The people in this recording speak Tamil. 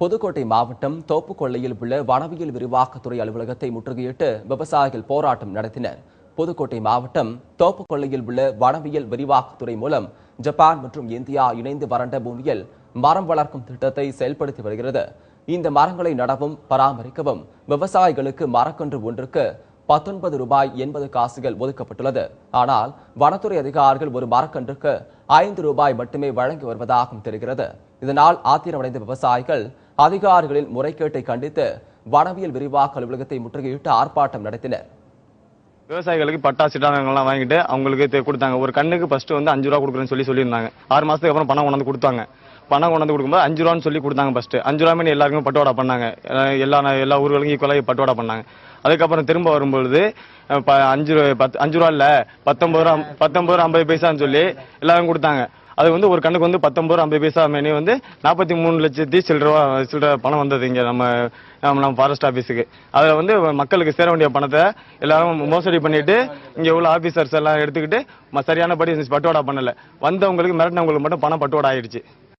புதுக்கோட்டை மாவட்டம் தோப்புக்கொள்ளையில் உள்ள வனவியல் விரிவாக்கத்துறை அலுவலகத்தை முற்றுகையிட்டு விவசாயிகள் போராட்டம் நடத்தினர். புதுக்கோட்டை மாவட்டம் தோப்புக்கொள்ளையில் உள்ள வனவியல் விரிவாக்கத்துறை மூலம் ஜப்பான் மற்றும் இந்தியா இணைந்து வறண்ட பூமியில் மரம் வளர்க்கும் திட்டத்தை செயல்படுத்தி வருகிறது. இந்த மரங்களை நடவும் பராமரிக்கவும் விவசாயிகளுக்கு மரக்கன்று ஒன்றுக்கு பத்தொன்பது ரூபாய் எண்பது காசுகள் ஒதுக்கப்பட்டுள்ளது. ஆனால் வனத்துறை அதிகாரிகள் ஒரு மரக்கன்றுக்கு ஐந்து ரூபாய் மட்டுமே வழங்கி வருவதாகவும் தெரிகிறது. இதனால் ஆத்திரமடைந்த விவசாயிகள் அதிகாரிகளின் முறைகேட்டை கண்டித்து வனவியல் விரிவாக்க அலுவலகத்தை முற்றுகையிட்டு ஆர்ப்பாட்டம் நடத்தினர். விவசாயிகளுக்கு பட்டா சிட்டானங்கள்லாம் வாங்கிட்டு அவங்களுக்கு கொடுத்தாங்க. ஒரு கண்ணுக்கு ஃபர்ஸ்ட் வந்து அஞ்சு ரூபா கொடுக்குறேன்னு சொல்லி சொல்லியிருந்தாங்க. ஆறு மாசத்துக்கு அப்புறம் பணம் கொண்டாந்து கொடுத்தாங்க. பணம் கொண்டாந்து கொடுக்கும்போது அஞ்சு ரூபான்னு சொல்லி கொடுத்தாங்க ஃபர்ஸ்ட் அஞ்சு ரூபாய் எல்லாருக்கும் பட்டுவாடா பண்ணாங்க. எல்லா எல்லா ஊர்களுக்கும் ஈக்குவலாக பட்டுவாடா பண்ணாங்க. அதுக்கப்புறம் திரும்ப வரும்பொழுது ப- அஞ்சு ரூபாய் பத்து அஞ்சு ரூபா இல்லை பத்தொம்பது ரூபா பத்தொம்பது ரூபா ஐம்பது பைசான்னு சொல்லி எல்லாரும் கொடுத்தாங்க. அது வந்து ஒரு கண்ணுக்கு வந்து பத்தொம்பது ரூபா ஐம்பது பைசா மேனி வந்து நாற்பத்தி மூணு லட்சத்தி சில்லறவா சில்லற பணம் வந்தது இங்கே நம்ம நம்ம நம்ம ஃபாரஸ்ட் ஆஃபீஸுக்கு அதில் வந்து மக்களுக்கு சேர வேண்டிய பணத்தை எல்லாரும் மோசடி பண்ணிட்டு இங்கே உள்ள ஆஃபீஸர்ஸ் எல்லாம் எடுத்துக்கிட்டு சரியான சரியானபடி பட்டுவாடா பண்ணலை. வந்தவங்களுக்கு மிரட்டினவங்களுக்கு மட்டும் பணம் பட்டுவாடா ஆயிடுச்சு.